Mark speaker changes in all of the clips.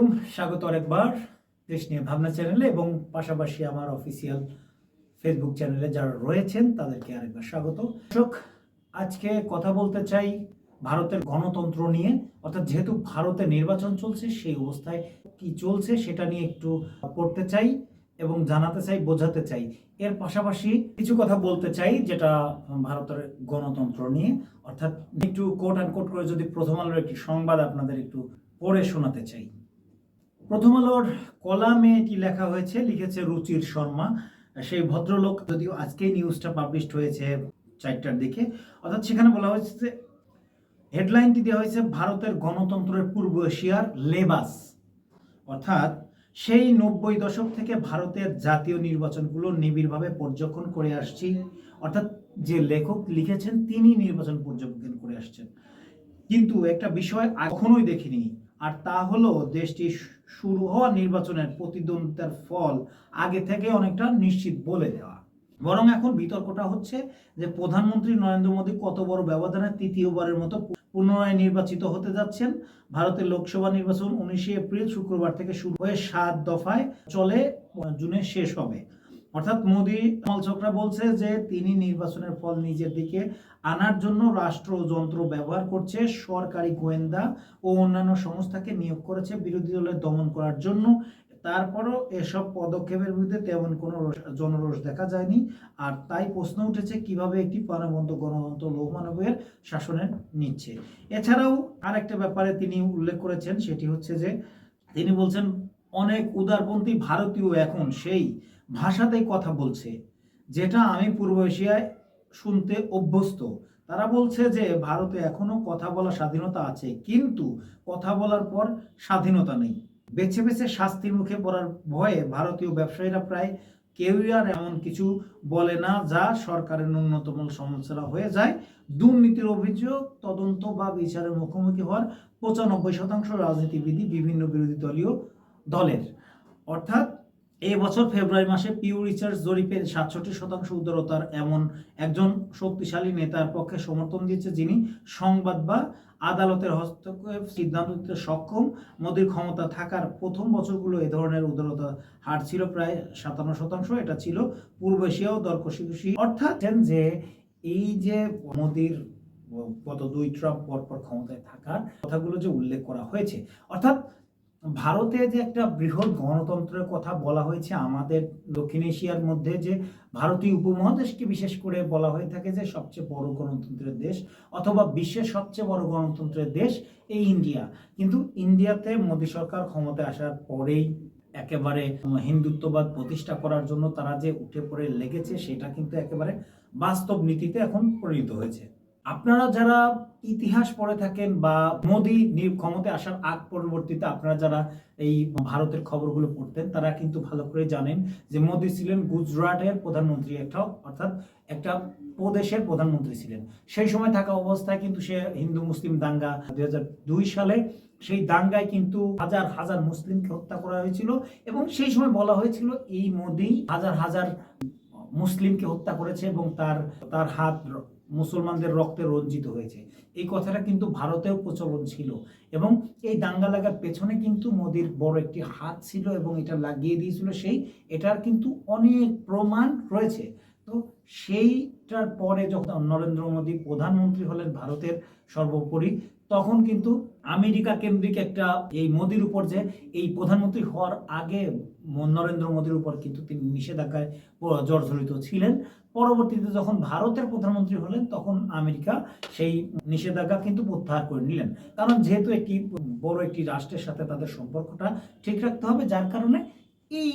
Speaker 1: আলাইকুম, স্বাগত আরেকবার দেশ নিয়ে ভাবনা চ্যানেলে এবং পাশাপাশি আমার অফিসিয়াল ফেসবুক চ্যানেলে যারা রয়েছেন তাদেরকে আরেকবার স্বাগত। দর্শক, আজকে কথা বলতে চাই ভারতের গণতন্ত্র নিয়ে। অর্থাৎ যেহেতু ভারতে নির্বাচন চলছে, সেই অবস্থায় কি চলছে সেটা নিয়ে একটু পড়তে চাই এবং জানাতে চাই, বোঝাতে চাই। এর পাশাপাশি কিছু কথা বলতে চাই যেটা ভারতের গণতন্ত্র নিয়ে। অর্থাৎ একটু কোট অ্যান্ড কোট করে যদি প্রথম আলোর একটি সংবাদ আপনাদের একটু পড়ে শোনাতে চাই। প্রথম আলোর কলামে এটি লেখা হয়েছে, লিখেছে রুচির শর্মা। সেই ভদ্রলোক যদিও আজকেই নিউজটা পাবলিশড হয়েছে চারটার দিকে, অর্থাৎ সেখানে বলা হয়েছে যে হেডলাইনটি দেওয়া হয়েছে, ভারতের গণতন্ত্রের পূর্ব এশিয়ার লেবাস। অর্থাৎ সেই নব্বই দশক থেকে ভারতের জাতীয় নির্বাচনগুলো নিবিড়ভাবে পর্যবেক্ষণ করে আসছি। অর্থাৎ যে লেখক লিখেছেন, তিনি নির্বাচন পর্যবেক্ষণ করে আসছেন। কিন্তু একটা বিষয় এখনোই দেখিনি, আর তা হলো দেশটি শুরু হওয়া নির্বাচনের প্রতিদ্বন্দ্বিতার ফল আগে থেকে অনেকটা নিশ্চিত বলে দেওয়া। বরং এখন বিতর্কটা হচ্ছে যে প্রধানমন্ত্রী নরেন্দ্র মোদী কত বড় ব্যবধানে তৃতীয়বারের মতো পুনরায় নির্বাচিত হতে যাচ্ছেন। ভারতের লোকসভা নির্বাচন উনিশে এপ্রিল শুক্রবার থেকে শুরু হয়ে সাত দফায় চলে, জুনে শেষ হবে। অর্থাৎ মোদী সমালোচকরা বলছে যে তিনি নির্বাচনের ফল নিজের দিকে আনার জন্য রাষ্ট্রযন্ত্র ব্যবহার করছে, সরকারি গোয়েন্দা ও অন্যান্য সংস্থাকে নিয়োগ করেছে বিরোধী দলের দমন করার জন্য। তারপরও এসব পদক্ষেপের বিরুদ্ধে তেমন কোনো রোষ- জনরোষ দেখা যায়নি। আর তাই প্রশ্ন উঠেছে কীভাবে একটি প্রাণবন্ত গণতন্ত্র লৌহমানবের শাসনে নিচ্ছে। এছাড়াও আরেকটা ব্যাপারে তিনি উল্লেখ করেছেন, সেটি হচ্ছে যে তিনি বলছেন অনেক উদারপন্থী ভারতীয় এখন সেই ভাষাতেই কথা বলছে, যেটা আমি পূর্ব এশিয়ায় শুনতে অভ্যস্ত। তারা বলছে যে, ভারতে এখনও কথা বলার স্বাধীনতা আছে, কিন্তু কথা বলার পর স্বাধীনতা নেই। বেছে বেছে শাস্তির মুখে পড়ার ভয়ে ভারতীয় ব্যবসায়ীরা প্রায় কেউই আর এমন কিছু বলে না, যা সরকারের ন্যূনতম সমালোচনা হয়ে যায়। দুর্নীতির অভিযোগ, তদন্ত বা বিচারের মুখোমুখি হওয়ার পঁচানব্বই শতাংশ রাজনীতিবিদী বিভিন্ন বিরোধী দলীয় দলের। অর্থাৎ এই বছর ফেব্রুয়ারি মাসে পিউ রিসার্চ জরিপে সাতষট্টি শতাংশ উদারতার এমন একজন শক্তিশালী নেতার পক্ষে সমর্থন দিয়েছে যিনি সংবাদ বা আদালতের হস্তক্ষেপ সিদ্ধান্ত দিতে সক্ষম। মোদীর ক্ষমতা থাকার প্রথম বছরগুলো এ ধরনের উদারতা হার ছিল প্রায় সাতান্ন শতাংশ। এটা ছিল পূর্ব এশিয়াও ও দর অর্থাৎ যে এই যে মোদীর গত দুই ট্রাম্প পরপর ক্ষমতায় থাকার কথাগুলো যে উল্লেখ করা হয়েছে, অর্থাৎ ভারতে যে একটা বৃহৎ গণতন্ত্রের কথা বলা হয়েছে, আমাদের দক্ষিণ এশিয়ার মধ্যে যে ভারতীয় উপমহাদেশকে বিশেষ করে বলা হয়ে থাকে যে সবচেয়ে বড় গণতন্ত্রের দেশ অথবা বিশ্বের সবচেয়ে বড় গণতন্ত্রের দেশ এই ইন্ডিয়া। কিন্তু ইন্ডিয়াতে মোদী সরকার ক্ষমতায় আসার পরেই একেবারে হিন্দুত্ববাদ প্রতিষ্ঠা করার জন্য তারা যে উঠে পড়ে লেগেছে, সেটা কিন্তু একেবারে বাস্তব নীতিতে এখন পরিণত হয়েছে। আপনারা যারা ইতিহাস পড়ে থাকেন বা মোদী ক্ষমতায় আসার আগ পরবর্তীতে আপনারা যারা এই ভারতের খবরগুলো পড়তেন, তারা কিন্তু ভালো করে জানেন যে মোদী ছিলেন গুজরাটের প্রধানমন্ত্রী একটা, অর্থাৎ একটা প্রদেশের প্রধানমন্ত্রী ছিলেন। সেই সময় থাকা অবস্থায় কিন্তু সে হিন্দু, মুসলিম দাঙ্গা দুই হাজার দুই সালে সেই দাঙ্গায় কিন্তু হাজার হাজার মুসলিমকে হত্যা করা হয়েছিল এবং সেই সময় বলা হয়েছিল এই মোদী হাজার হাজার মুসলিমকে হত্যা করেছে এবং তার তার হাত মুসলমানদের রক্তে রঞ্জিত হয়েছে। এই কথাটা কিন্তু ভারতেও প্রচলন ছিল এবং এই দাঙ্গা লাগার পেছনে কিন্তু মোদির বড় একটি হাত ছিল এবং এটা লাগিয়ে দিয়েছিল সেই, এটার কিন্তু অনেক প্রমাণ রয়েছে। তো সেইটার পরে যখন নরেন্দ্র মোদী প্রধানমন্ত্রী হলেন ভারতের সর্বোপরি, তখন কিন্তু আমেরিকা কেন্দ্রিক একটা এই মোদির উপর যে এই প্রধানমন্ত্রী হওয়ার আগে নরেন্দ্র মোদীর উপর কিন্তু তিনি নিষেধাজ্ঞায় জর্জরিত ছিলেন। পরবর্তীতে যখন ভারতের প্রধানমন্ত্রী হলেন, তখন আমেরিকা সেই নিষেধাজ্ঞা কিন্তু প্রত্যাহার করে নিলেন। কারণ যেহেতু একটি বড় একটি রাষ্ট্রের সাথে তাদের সম্পর্কটা ঠিক রাখতে হবে, যার কারণে এই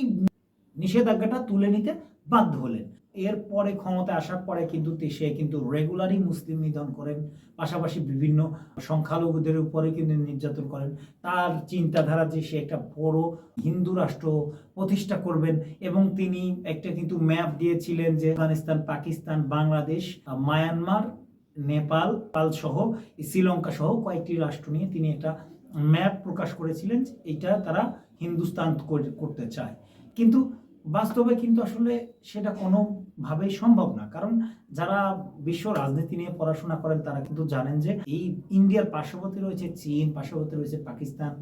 Speaker 1: নিষেধাজ্ঞাটা তুলে নিতে বাধ্য হলেন। এরপরে ক্ষমতায় আসার পরে কিন্তু সে কিন্তু রেগুলারই মুসলিম নিধন করেন, পাশাপাশি বিভিন্ন সংখ্যালঘুদের উপরে কিন্তু নির্যাতন করেন। তার চিন্তাধারা যে সে একটা বড় হিন্দু রাষ্ট্র প্রতিষ্ঠা করবেন এবং তিনি একটা কিন্তু ম্যাপ দিয়েছিলেন যে আফগানিস্তান, পাকিস্তান, বাংলাদেশ, মায়ানমার, নেপাল পাল সহ, শ্রীলঙ্কা সহ কয়েকটি রাষ্ট্র নিয়ে তিনি একটা ম্যাপ প্রকাশ করেছিলেন এটা তারা হিন্দুস্তান করে- করতে চায়। কিন্তু বাস্তবে কিন্তু আসলে সেটা কোনোভাবেই সম্ভব না। কারণ যারা বিশ্ব রাজনীতি নিয়ে পড়াশোনা করেন, তারা কিন্তু জানেন যে এই ইন্ডিয়ার পার্শ্ববর্তী রয়েছে চীন, পার্শ্ববর্তী রয়েছে পাকিস্তান,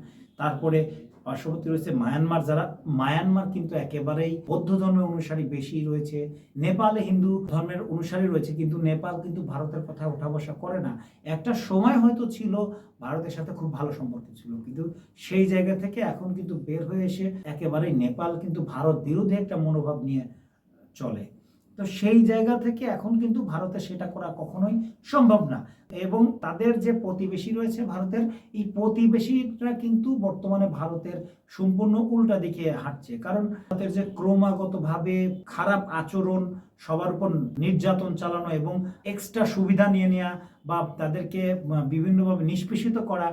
Speaker 1: তারপরে পার্শ্ববর্তী রয়েছে মায়ানমার যারা। মায়ানমার কিন্তু একেবারেই বৌদ্ধ ধর্মের অনুসারী বেশি রয়েছে। নেপালে হিন্দু ধর্মের অনুসারী রয়েছে, কিন্তু নেপাল কিন্তু ভারতের কথা ওঠা বসা করে না। একটা সময় হয়তো ছিল, ভারতের সাথে খুব ভালো সম্পর্ক ছিল, কিন্তু সেই জায়গা থেকে এখন কিন্তু বের হয়ে এসে একেবারেই নেপাল কিন্তু ভারত বিরোধী একটা মনোভাব নিয়ে চলে। তো সেই জায়গা থেকে এখন কিন্তু ভারতে সেটা করা কখনোই সম্ভব না। এবং তাদের যে প্রতিবেশী রয়েছে ভারতের, এই প্রতিবেশীরা কিন্তু বর্তমানে ভারতের সম্পূর্ণ উল্টা দিকে হাঁটছে। কারণ ভারতের যে ক্রমাগতভাবে খারাপ আচরণ, সবার উপর নির্যাতন চালানো এবং এক্সট্রা সুবিধা নিয়ে নেওয়া বা তাদেরকে বিভিন্নভাবে নিষ্পেষিত করা,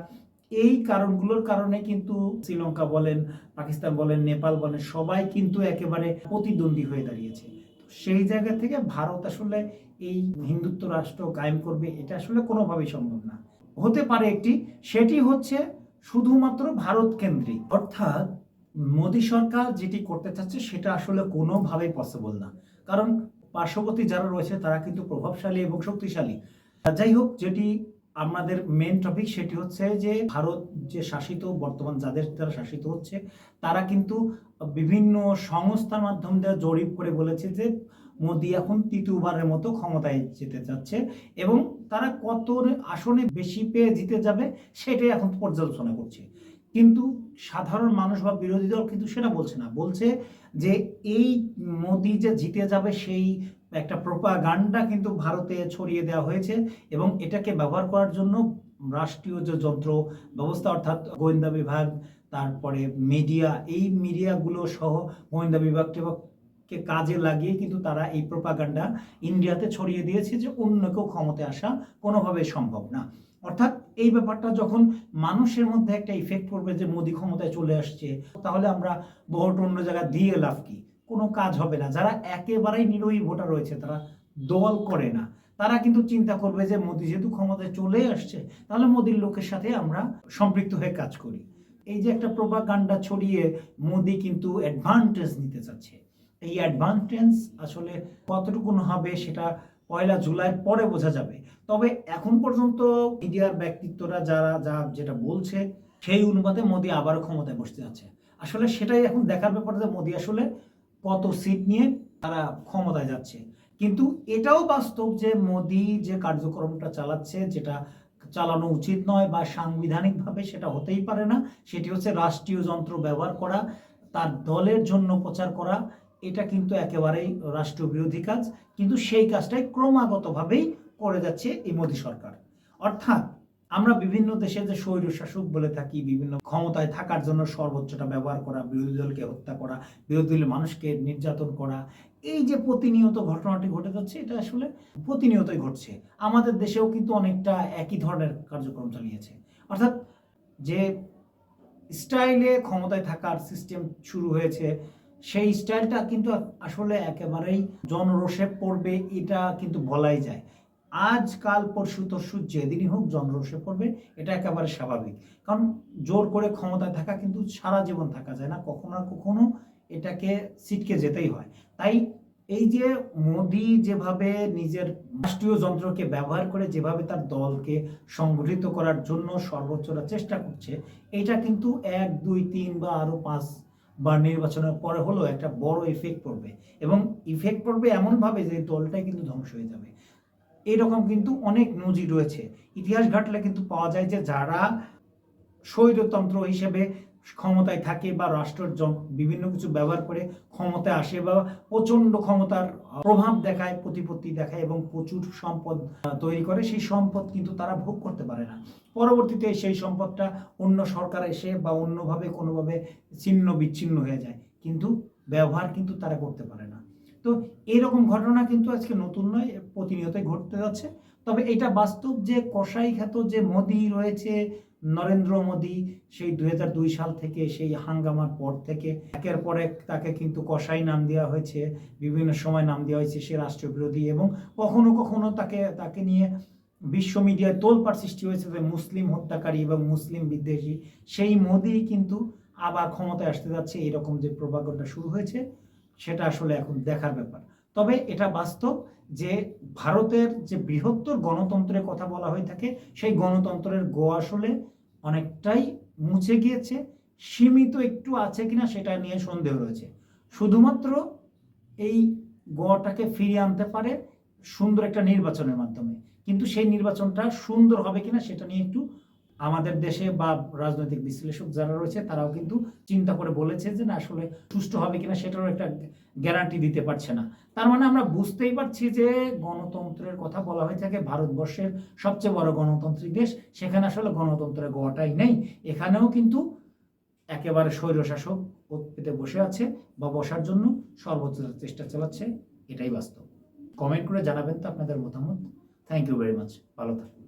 Speaker 1: এই কারণগুলোর কারণে কিন্তু শ্রীলঙ্কা বলেন, পাকিস্তান বলেন, নেপাল বলেন, সবাই কিন্তু একেবারে প্রতিদ্বন্দ্বী হয়ে দাঁড়িয়েছে। সেই জায়গা থেকে ভারত আসলে এই হিন্দুত্ব রাষ্ট্র কায়েম করবে, এটা আসলে কোনোভাবেই সম্ভব না। হতে পারে একটি, সেটি হচ্ছে শুধুমাত্র ভারত কেন্দ্রিক। অর্থাৎ মোদী সরকার যেটি করতে চাচ্ছে, সেটা আসলে কোনোভাবেই পসিবল না। কারণ পার্শ্ববর্তী যারা রয়েছে, তারা কিন্তু প্রভাবশালী এবং শক্তিশালী। যাই হোক, যেটি আমাদের মেন টপিক সেটি হচ্ছে যে ভারত যে শাসিত, বর্তমান যাদের দ্বারা শাসিত হচ্ছে, তারা কিন্তু বিভিন্ন সংস্থার মাধ্যম দিয়ে জরিপ করে বলেছে যে মোদি এখন তৃতীয়বারের মতো ক্ষমতায় যেতে যাচ্ছে এবং তারা কত আসনে বেশি পেয়ে জিতে যাবে সেটাই এখন পর্যালোচনা করছে। কিন্তু সাধারণ মানুষ বা বিরোধী দল কিন্তু সেটা বলছে না। বলছে যে এই মোদি যে জিতে যাবে সেই একটা প্রোপাগান্ডা কিন্তু ভারতে ছড়িয়ে দেওয়া হয়েছে এবং এটাকে ব্যবহার করার জন্য রাষ্ট্রীয় যে যন্ত্র ব্যবস্থা অর্থাৎ গোয়েন্দা বিভাগ, তারপরে মিডিয়া এই মিডিয়াগুলো সহ গোয়েন্দা বিভাগ টিভাগকে কাজে লাগিয়ে কিন্তু তারা এই প্রোপাগান্ডা ইন্ডিয়াতে ছড়িয়ে দিয়েছে যে অন্য কেউ ক্ষমতায় আসা কোনোভাবে সম্ভব না। অর্থাৎ এই ব্যাপারটা যখন মানুষের মধ্যে একটা ইফেক্ট পড়বে যে মোদি ক্ষমতায় চলে আসছে, তাহলে আমরা ভোট অন্য জায়গায় দিয়ে লাভ কি? কোনো কাজ হবে না। যারা একেবারেই নিরোহী ভোটার রয়েছে, তারা দল করে না। তারা কিন্তু চিন্তা করবে যে মোদী যেহেতু ক্ষমতায় চলে আসছে, তাহলে মোদির লোকের সাথে আমরা সম্পৃক্ত হয়ে কাজ করি। এই যে একটা প্রোপাগান্ডা ছড়িয়ে মোদি কিন্তু অ্যাডভান্টেজ নিতে চাচ্ছে। এই অ্যাডভান্টেজ আসলে কতটুকু হবে সেটা পয়লা জুলাই পরে বোঝা যাবে। তবে এখন পর্যন্ত মিডিয়ার ব্যক্তিত্বরা যারা, যা যেটা বলছে, সেই অনুপাতে মোদী আবারও ক্ষমতায় বসতে যাচ্ছে। আসলে সেটাই এখন দেখার ব্যাপার যে মোদি আসলে কত সিট নিয়ে তারা ক্ষমতায় যাচ্ছে। কিন্তু এটাও বাস্তব যে মোদি যে কার্যক্রমটা চালাচ্ছে, যেটা চালানো উচিত নয় বা সাংবিধানিকভাবে সেটা হতেই পারে না, সেটি হচ্ছে রাষ্ট্রীয় যন্ত্র ব্যবহার করা, তার দলের জন্য প্রচার করা, এটা কিন্তু একেবারেই রাষ্ট্র বিরোধী কাজ। কিন্তু সেই কাজটাই ক্রমাগতভাবেই করে যাচ্ছে এই মোদী সরকার। অর্থাৎ আমরা বিভিন্ন দেশে যে স্বৈর শাসক বলে থাকি, বিভিন্ন ক্ষমতায় থাকার জন্য সর্বোচ্চটা ব্যবহার করা, বিরোধী দলকে হত্যা করা, বিরোধী দলের মানুষকে নির্যাতন করা, এই যে প্রতিনিয়ত ঘটনাটি ঘটে যাচ্ছে, এটা আসলে প্রতিনিয়তই ঘটছে। আমাদের দেশেও কিন্তু অনেকটা একই ধরনের কার্যক্রম চালিয়েছে। অর্থাৎ যে স্টাইলে ক্ষমতায় থাকার সিস্টেম শুরু হয়েছে, সেই স্টাইলটা কিন্তু আসলে একেবারেই জনরোষে পড়বে, এটা কিন্তু বলাই যায়। আজ, কাল, পরশু, তরশু যেদিনই হোক জনরোষে পড়বে, এটা একেবারে স্বাভাবিক। কারণ জোর করে ক্ষমতায় থাকা কিন্তু সারা জীবন থাকা যায় না, কখনো না কখনো এটাকে সিটকে যেতেই হয়। তাই এই যে মোদি যেভাবে নিজের রাষ্ট্রীয় যন্ত্রকে ব্যবহার করে যেভাবে তার দলকে সংগঠিত করার জন্য সর্বোচ্চরা চেষ্টা করছে, এটা কিন্তু এক, দুই, তিন বা আরও পাঁচ বা নির্বাচনের পরে হলেও একটা বড় ইফেক্ট পড়বে। এবং ইফেক্ট পড়বে এমনভাবে যে দলটাই কিন্তু ধ্বংস হয়ে যাবে। এরকম কিন্তু অনেক নজির রয়েছে। ইতিহাস ঘাটলে কিন্তু পাওয়া যায় যে যারা স্বৈরতন্ত্র হিসেবে ক্ষমতায় থাকে বা রাষ্ট্রের বিভিন্ন কিছু ব্যবহার করে ক্ষমতায় আসে বা প্রচণ্ড ক্ষমতার প্রভাব দেখায়, প্রতিপত্তি দেখায় এবং প্রচুর সম্পদ তৈরি করে, সেই সম্পদ কিন্তু তারা ভোগ করতে পারে না। পরবর্তীতে সেই সম্পদটা অন্য সরকার এসে বা অন্যভাবে কোনোভাবে ছিন্ন বিচ্ছিন্ন হয়ে যায়। কিন্তু ব্যবহার কিন্তু তারা করতে পারে না। তো এরকম ঘটনা কিন্তু আজকে নতুন নয় প্রতিনিয়তই ঘটতে যাচ্ছে। তবে এটা বাস্তব যে কসাই খ্যাত যে মোদি রয়েছে, নরেন্দ্র মোদি, সেই দুই হাজার দুই সাল থেকে সেই হাঙ্গামার পর থেকে, একের পর এক তাকে কিন্তু কসাই নাম দেওয়া হয়েছে, বিভিন্ন সময় নাম দেওয়া হয়েছে সে রাষ্ট্রবিরোধী এবং কখনো কখনো তাকে তাকে নিয়ে বিশ্ব মিডিয়ায় তোলপাড় সৃষ্টি হয়েছে যে মুসলিম হত্যাকারী এবং মুসলিম বিদ্বেষী। সেই মোদি কিন্তু আবার ক্ষমতায় আসতে যাচ্ছে, এরকম যে প্রভাগটা শুরু হয়েছে। সেটা আসলে এখন দেখার ব্যাপার। তবে এটা বাস্তব যে ভারতের যে বৃহত্তর গণতন্ত্রের কথা বলা হয়ে থাকে, সেই গণতন্ত্রের গো আসলে অনেকটাই মুছে গিয়েছে, সীমিত একটু আছে কিনা সেটা নিয়ে সন্দেহ রয়েছে। শুধুমাত্র এই গোয়াটাকে ফিরিয়ে আনতে পারে সুন্দর একটা নির্বাচনের মাধ্যমে। কিন্তু সেই নির্বাচনটা সুন্দর হবে কিনা সেটা নিয়ে একটু আমাদের দেশে বা রাজনৈতিক বিশ্লেষক যারা রয়েছে, তারাও কিন্তু চিন্তা করে বলেছে যে না, আসলে সুষ্ঠু হবে কিনা সেটারও একটা গ্যারান্টি দিতে পারছে না। তার মানে আমরা বুঝতেই পারছি যে গণতন্ত্রের কথা বলা হয়ে থাকে, ভারতবর্ষের সবচেয়ে বড় গণতান্ত্রিক দেশ। সেখানে আসলে গণতন্ত্রের গোয়াটাই নেই। এখানেও কিন্তু একেবারে স্বৈরশাসক পেতে বসে আছে বা বসার জন্য সর্বোচ্চ চেষ্টা চালাচ্ছে, এটাই বাস্তব। কমেন্ট করে জানাবেন তো আপনাদের মতামত। থ্যাংক ইউ ভেরি মাচ ভালো থাকবেন।